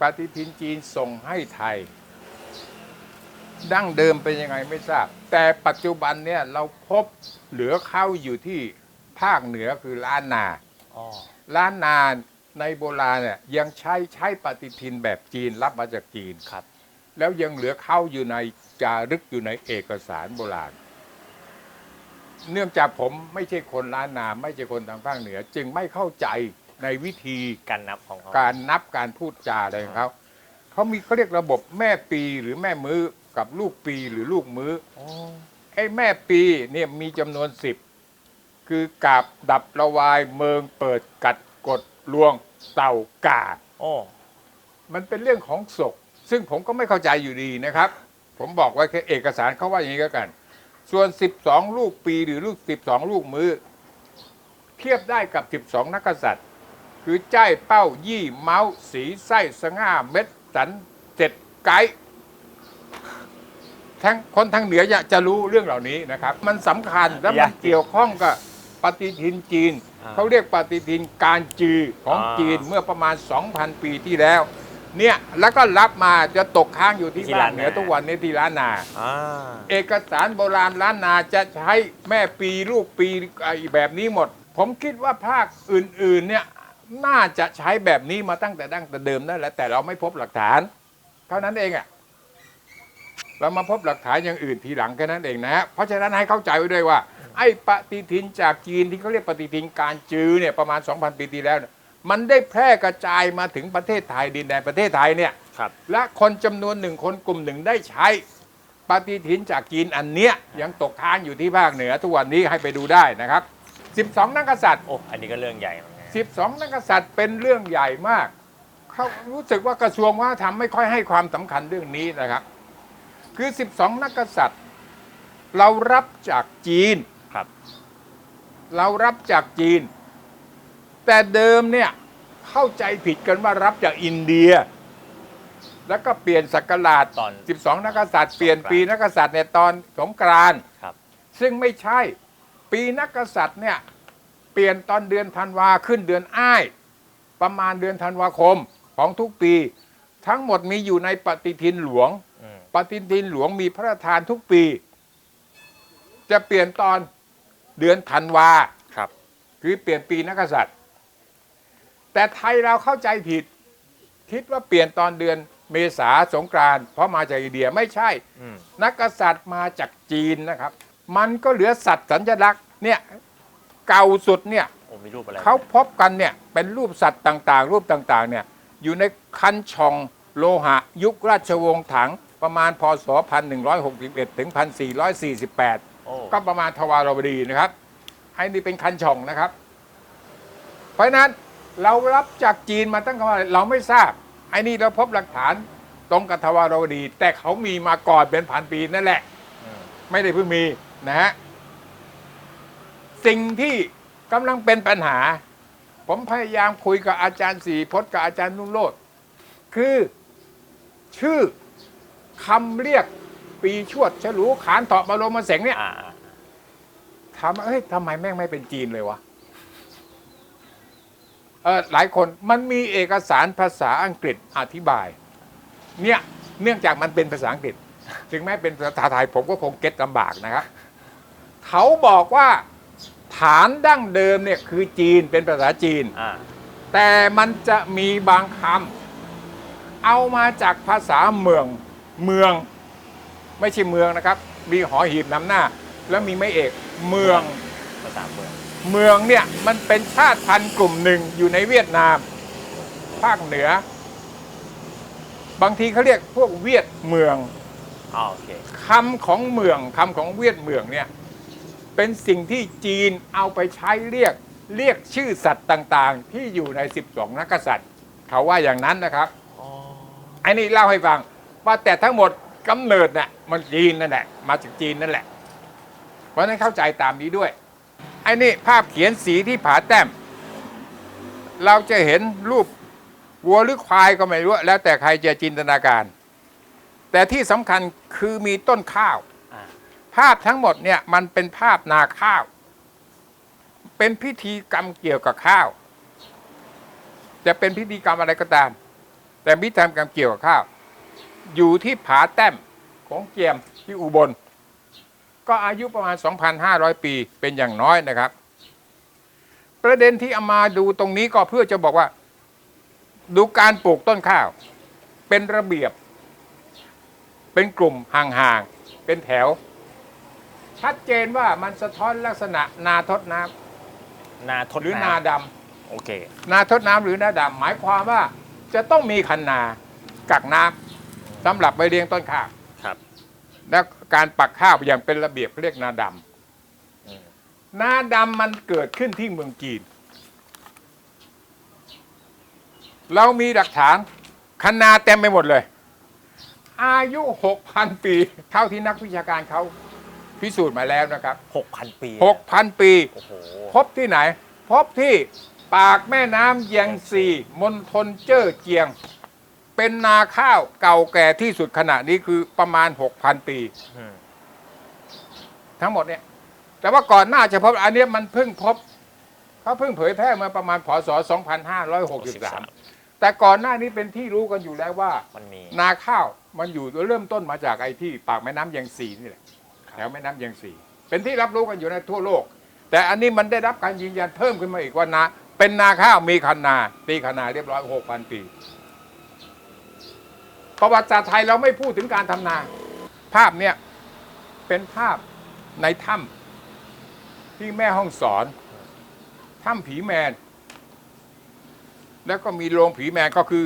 ปฏิทินจีนส่งให้ไทย ดั้งเดิมเป็นยังไงไม่ทราบ แต่ปัจจุบันเนี่ยเราพบเหลือเข้าอยู่ที่ภาคเหนือคือล้านนาอ๋อล้านนาในโบราณเนี่ยยังใช้ใช้ปฏิทินแบบจีนรับมาจากจีนครับ แล้วยังเหลือเข้าอยู่ในจารึกอยู่ในเอกสารโบราณ เนื่องจากผมไม่ใช่คนล้านนา ไม่ใช่คนทางภาคเหนือ จึงไม่เข้าใจ ในวิธีการนับของเขาการนับการพูดจาอะไรของเขาเขามีเขาเรียกระบบแม่ปีหรือแม่มือ้อกับลูกปีหรือลูกมือ้ออ๋อไอ้แม่ปีเนี่ยมีจำนวนสิบคือกาบดับระวายเมืองเปิดกัดกดลวงเต่ากาโอ้มันเป็นเรื่องของศก ซึ่งผมก็ไม่เข้าใจอยู่ดีนะครับ ผมบอกไว้แค่เอกสารเขาว่าอย่างนี้ก็กัน ส่วน 12 ลูกปีหรือลูก 12 ลูกมือ เทียบได้กับ 12 นักกษัตริย์ คือใจายเป้ายี่เมาส์สีไส้สง่าเม็ดสันเจ็ดไกด์ทั้งคนทางเหนือจะจะรู้เรื่องเหล่านี้นะครับ มันสำคัญและมันเกี่ยวข้องกับปฏิทินจีน เขาเรียกปฏิทินการจือของจีนเมื่อประมาณ 2,000 ปีที่แล้ว เนี่ยแล้วก็รับมาจะตกค้างอยู่ที่บ้านเหนือทุกวันนี้ที่ล้านนาอ่าเอกสารโบราณล้านนาจะใช้แม่ปีลูกปีไอ้แบบนี้หมด ผมคิดว่าภาคอื่นๆเนี่ย น่าจะใช้แบบนี้มาตั้งแต่ดั้งแต่เดิมนั่นแหละแต่เราไม่พบหลักฐาน เท่านั้นเองอะเรามาพบหลักฐานอย่างอื่นทีหลังแค่นั้นเองนะฮะเพราะฉะนั้นให้เข้าใจไว้ด้วยว่า ไอ้ปฏิทินจากจีนที่เขาเรียกปฏิทินการจือเนี่ยประมาณ 2,000 ปีที่แล้วเนี่ยมันได้แพร่กระจายมาถึงประเทศไทยดินแดนประเทศไทยเนี่ยครับ และคนจำนวนหนึ่งคนกลุ่มหนึ่งได้ใช้ปฏิทินจากจีนอันเนี้ยยังตกค้างอยู่ที่ภาคเหนือทุกวันนี้ให้ไปดูได้นะครับ 12 นักกษัตริย์ โอ้ อันนี้ก็เรื่องใหญ่เหมือนกัน 12นักกษัตริย์เป็นเรื่องใหญ่มากเขารู้สึกว่ากระทรวงวัฒนธรรมไม่ค่อยให้ความสำคัญเรื่องนี้นะครับ คือ 12 นักกษัตริย์ เรารับจากจีนครับ เรารับจากจีน แต่เดิมเนี่ยเข้าใจผิดกันว่ารับจากอินเดีย แล้วก็เปลี่ยนศักราชตอน 12 นักกษัตริย์เปลี่ยนปีนักกษัตริย์ในตอนสงกรานต์ครับซึ่งไม่ใช่ปีนักกษัตริย์เนี่ยเปลี่ยนตอนเดือนธันวาขึ้นเดือนอ้าย ประมาณเดือนธันวาคมของทุกปี ทั้งหมดมีอยู่ในปฏิทินหลวงอืมปฏิทินหลวงมีพระราชทานทุกปี จะเปลี่ยนตอนเดือนธันวาครับ คือเปลี่ยนปีนักกษัตริย์ แต่ไทยเราเข้าใจผิด คิดว่าเปลี่ยนตอนเดือนเมษาสงกรานต์เพราะมาจากอินเดียไม่ใช่อืมนักกษัตริย์มาจากจีนนะครับ มันก็เหลือสัตว์สัญลักษณ์เนี่ย เก่าสุดเนี่ยโอ้มีรูปอะไรเขาพบกันเนี่ยเป็นรูปสัตว์ต่างๆ รูปต่างๆเนี่ยอยู่ในคันช่องโลหะ ยุคราชวงศ์ถังประมาณพศ 1161 ถึง1448โอ้ก็ประมาณทวารวดีนะครับไอ้นี่เป็นคันช่องนะครับ เพราะฉะนั้นเรารับจากจีนมาตั้งแต่ว่าเราไม่ทราบไอ้นี่เราพบหลักฐานตรงกับทวารวดี แต่เขามีมาก่อนเป็นพันปีนั่นแหละ อืมไม่ได้เพิ่งมีนะฮะ สิ่งที่กำลังเป็นปัญหา ผมพยายามคุยกับอาจารย์สีพจน์กับอาจารย์นุ่นโลดคือชื่อคำเรียกปีชวดฉลูขานเถาะบรมเสงเนี่ยอ่าอ่าถามว่าเอ้ยทำไมแม่งไม่เป็นจีนเลยวะเออหลายคนมันมีเอกสารภาษาอังกฤษอธิบาย เนี่ยเนื่องจากมันเป็นภาษาอังกฤษ ถึงแม้เป็นภาษาไทยผมก็คงเก็ตลำบากนะครับเขาบอกว่า ฐานดั้งเดิมเนี่ยคือจีนเป็นภาษาจีน อ่าแต่มันจะมีบางคำเอามาจากภาษาเมืองเมือง ไม่ใช่เมืองนะครับ มีหอหีบนำหน้า แล้วมีไม่เอกเมืองภาษาเมืองเมืองเนี่ยมันเป็นชาติพันธุ์กลุ่มหนึ่งอยู่ในเวียดนาม ภาคเหนือ บางทีเขาเรียกพวกเวียดเมืองอ๋อโอเค คำของเมืองคำของเวียดเมืองเนี่ย เป็นสิ่งที่จีนเอาไปใช้เรียกเรียกชื่อสัตว์ต่างๆ ที่อยู่ใน 12 นักกษัตริย์ เขาว่าอย่างนั้นนะครับอ๋ออันนี้เล่าให้ฟังว่าแต่ทั้งหมดกำเนิดน่ะมันจีนนั่นแหละมาจากจีนนั่นแหละ เพราะฉะนั้นเข้าใจตามนี้ด้วยไอ้นี่ภาพเขียนสีที่ผาแต้ม เราจะเห็นรูปวัวหรือควายก็ไม่รู้ แล้วแต่ใครจะจินตนาการ แต่ที่สำคัญคือมีต้นข้าวอ่า ภาพทั้งหมดเนี่ยมันเป็นภาพนาข้าว เป็นพิธีกรรมเกี่ยวกับข้าว จะเป็นพิธีกรรมอะไรก็ตาม แต่พิธีกรรมเกี่ยวกับข้าว อยู่ที่ผาแต้มของเจียมที่อุบล ก็อายุประมาณ 2,500 ปีเป็นอย่างน้อยนะครับ ประเด็นที่เอามาดูตรงนี้ก็เพื่อจะบอกว่า ดูการปลูกต้นข้าว เป็นระเบียบ เป็นกลุ่มห่างๆเป็นแถว ชัดเจนว่ามันสะท้อนลักษณะนาทดน้ำนาทดหรือนาดำโอเค นาทดน้ำหรือนาดำหมายความว่าจะต้องมีคันนากักน้ำสำหรับไปเลี้ยงต้นข้าวครับ และการปักข้าวอย่างเป็นระเบียบเรียกนาดอืมำนาดำมันเกิดขึ้นที่เมืองจีน เรามีหลักฐานคันนาเต็มไปหมดเลย อายุ 6,000 ปี เท่าที่นักวิชาการเขา พิสูจน์มาแล้วนะครับหกพันปี6,000 ปี โอ้โห พบที่ไหน พบที่ปากแม่น้ำเยียงซีมณฑลเจ้อเจียง เป็นนาข้าวเก่าแก่ที่สุดขณะนี้คือประมาณ 6,000 ปี อืม ทั้งหมดเนี่ย แต่ว่าก่อนหน้าจะพบอันเนี้ยมันเพิ่งพบเขาเพิ่งเผยแพร่มาประมาณพศ 2563 แต่ก่อนหน้านี้เป็นที่รู้กันอยู่แล้วว่า มันมี นาข้าวมันอยู่เริ่มต้นมาจากไอ้ที่ปากแม่น้ำเยียงซีนี่แหละ แถวแม่น้ำยียงซีเป็นที่รับรู้กันอยู่ในทั่วโลก แต่อันนี้มันได้รับการยืนยันเพิ่มขึ้นมาอีกว่านาเป็นนาข้าวมีคันนา ตีคันนาเรียบร้อยหกพันปีประวัติศาสตร์ไทยเราไม่พูดถึงการทำนา ภาพเนี่ยเป็นภาพในถ้ำที่แม่ห้องสอนถ้ำผีแมน แล้วก็มีโรงผีแมนก็คือ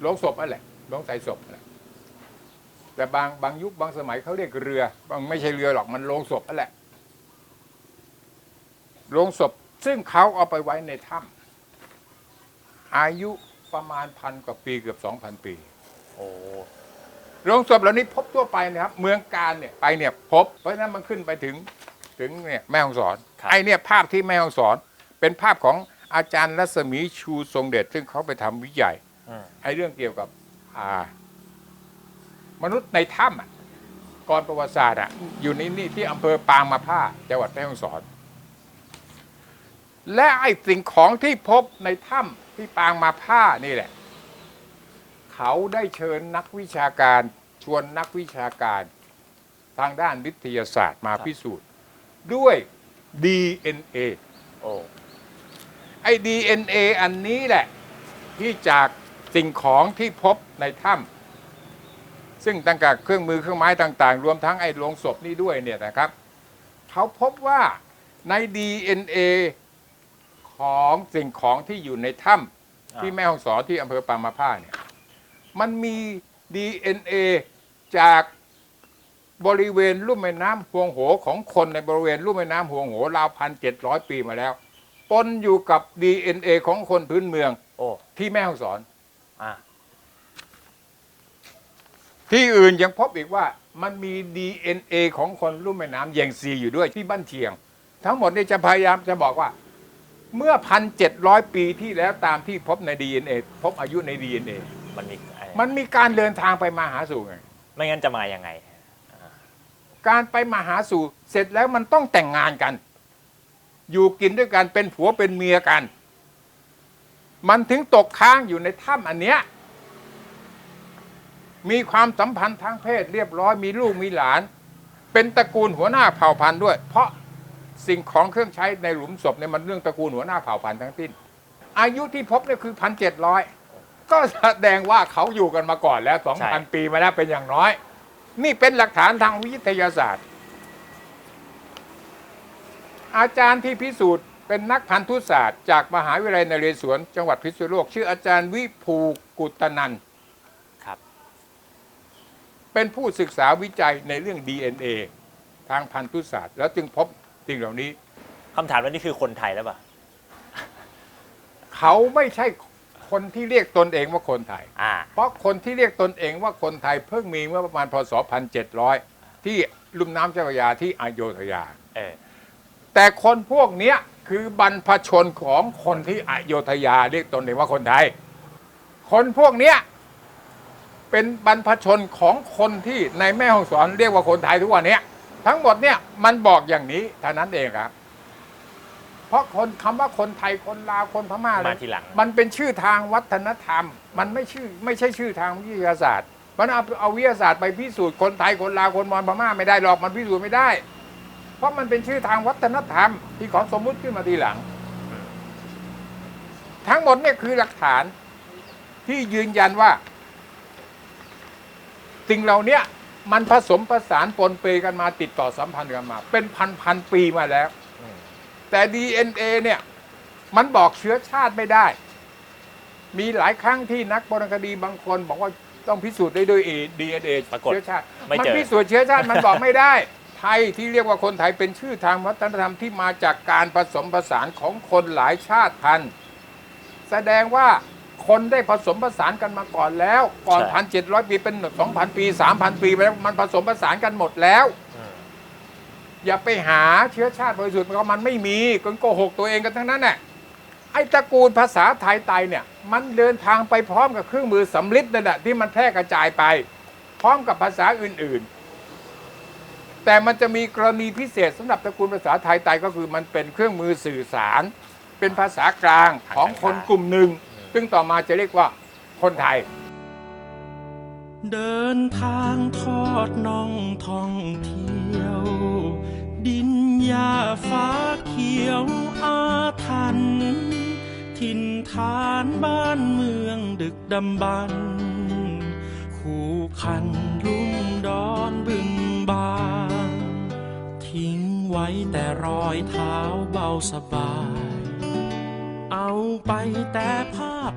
โรงศพนั่นแหละโรงใส่ศพแหละ แต่บางบางยุคบางสมัยเขาเรียกเรือบางไม่ใช่เรือหรอกมันโรงศพนั่นแหละโรงศพซึ่งเขาเอาไปไว้ในถ้ำอายุประมาณพันกว่าปีเกือบสองพันปี โอ้โรงศพเหล่านี้พบทั่วไปนะครับ เมืองการเนี่ยไปเนี่ยพบ เพราะฉะนั้นมันขึ้นไปถึงถึงเนี่ยแม่ฮ่องสอนครับไอเนี่ยภาพที่แม่ฮ่องสอน เป็นภาพของอาจารย์รัศมีชูทรงเดชซึ่งเขาไปทำวิจัยอืมไอ้เรื่องเกี่ยวกับอ่า มนุษย์ในถ้ำอะก่อนประวัติศาสตร์อะอยู่ในนี่ที่อำเภอปางมาผ้าจังหวัดแม่ฮ่องสอน และไอ้สิ่งของที่พบในถ้ำที่ปางมาผ้านี่แหละ เขาได้เชิญนักวิชาการชวนนักวิชาการทางด้านวิทยาศาสตร์มาพิสูจน์ ด้วย DNA โอ้ไอ้ DNA อันนี้แหละที่จากสิ่งของที่พบในถ้ำ ซึ่งตั้งแต่เครื่องมือเครื่องไม้ต่างๆ รวมทั้งไอ้โลงศพนี่ด้วยเนี่ยนะครับเขาพบว่าใน DNA ของสิ่งของที่อยู่ในถ้ำที่แม่ฮ่องสอนที่อำเภอปางมาผ้าเนี่ยมันมี DNA จากบริเวณลุ่มแม่น้ำหวงโหของคนในบริเวณลุ่มแม่น้ำหวงโหราวพันเจ็ดร้อยปีมาแล้วปนอยู่กับ DNA ของคนพื้นเมืองโอ้ที่แม่ฮ่องสอนอะ ที่อื่นยังพบอีกว่ามันมี DNA ของคนรุ่มแม่น้ำเยงซีอยู่ด้วยที่บ้านเชียง ทั้งหมดนี่จะพยายามจะบอกว่า เมื่อพันเจ็ดร้อยปีที่แล้วตามที่พบใน DNA พบอายุใน DNA มันมีไอ้มันมีการเดินทางไปมาหาสู่ไงไม่งั้นจะมายังไง การไปมาหาสู่เสร็จแล้วมันต้องแต่งงานกัน อยู่กินด้วยกันเป็นผัวเป็นเมียกัน มันถึงตกค้างอยู่ในถ้ำอันเนี้ย มีความสัมพันธ์ทางเพศเรียบร้อยมีลูกมีหลาน เป็นตระกูลหัวหน้าเผ่าพันธุ์ด้วย เพราะสิ่งของเครื่องใช้ในหลุมศพเนี่ยมันเรื่องตระกูลหัวหน้าเผ่าพันธุ์ทั้งสิ้น อายุที่พบเนี่ยคือพันเจ็ดร้อยก็แสดงว่าเขาอยู่กันมาก่อนแล้วสองพันปีมาแล้วเป็นอย่างน้อย นี่เป็นหลักฐานทางวิทยาศาสตร์ อาจารย์ที่พิสูจน์เป็นนักพันธุศาสตร์ จากมหาวิทยาลัยนเรศวรจังหวัดพิษณุโลก ชื่ออาจารย์วิภูกุตนันท์ เป็นผู้ศึกษาวิจัยในเรื่อง DNA ทางพันธุศาสตร์ แล้วจึงพบสิ่งเหล่านี้ คำถามว่านี่คือคนไทยแล้วป่ะ เขาไม่ใช่คนที่เรียกตนเองว่าคนไทย อ่า เพราะคนที่เรียกตนเองว่าคนไทยเพิ่งมีเมื่อประมาณพศ 1700 ที่ลุ่มน้ำเจ้าพระยาที่อโยธยา เออ แต่คนพวกเนี้ยคือบรรพชนของคนที่อโยธยาเรียกตนเองว่าคนไทย คนพวกเนี้ย เป็นบรรพชนของคนที่ในแม่ห้องสอนเรียกว่าคนไทยทุกวันเนี้ยทั้งหมดเนี่ยมันบอกอย่างนี้เท่านั้นเองครับ เพราะคนคำว่าคนไทยคนลาวคนพม่าอะไรมาทีหลัง มันเป็นชื่อทางวัฒนธรรม มันไม่ชื่อไม่ใช่ชื่อทางวิทยาศาสตร์มันเอาเอาวิทยาศาสตร์ไปพิสูจน์คนไทยคนลาวคนมอญพม่าไม่ได้หรอกมันพิสูจน์ไม่ได้ เพราะมันเป็นชื่อทางวัฒนธรรม ที่ของสมมุติขึ้นมาทีหลัง ทั้งหมดเนี่ยคือหลักฐานที่ยืนยันว่า สิ่งเหล่าเนี้ยมันผสมผสานปนเปกันมาติดต่อสัมพันธ์กันมา เป็นพันพันๆปีมาแล้วอืมแต่ DNA เนี่ย มันบอกเชื้อชาติไม่ได้ มีหลายครั้งที่นักโบราณคดีบางคนบอกว่าต้องพิสูจน์ได้ด้วย DNA ปรากฏเชื้อชาติไม่มันเจอพิสูจน์เชื้อชาติมันบอกไม่ได้ ไทยที่เรียกว่าคนไทยเป็นชื่อทางวัฒนธรรมที่มาจากการผสมผสานของคนหลายชาติพันธุ์ แสดงว่า คนได้ผสมผสานกันมาก่อนแล้ว ก่อนใช่ พันเจ็ดร้อยปีเป็นสองพันปีสามพันปีไปแล้วมันผสมผสานกันหมดแล้วอืมอย่าไปหาเชื้อชาติบริสุทธิ์เพราะมันไม่มีก็โกหกตัวเองกันทั้งนั้นแหละไอ้ตระกูลภาษาไทยไตเนี่ย มันเดินทางไปพร้อมกับเครื่องมือสำลิดนั่นแหละที่มันแพร่กระจายไป พร้อมกับภาษาอื่นๆ แต่มันจะมีกรณีพิเศษสำหรับตระกูลภาษาไทยไตก็คือมันเป็นเครื่องมือสื่อสาร เป็นภาษากลางของคนกลุ่มหนึ่ง ซึ่งต่อมาจะเรียกว่าคนไทย เดินทางทอดน่องท่องเที่ยว ดินหญ้าฟ้าเขียวอาทันถิ่นฐานบ้านเมืองดึกดำบรรคู่คันลุ่มดอนบึงบานทิ้งไว้แต่รอยเท้าเบาสบาย เอาไปแต่ภาพ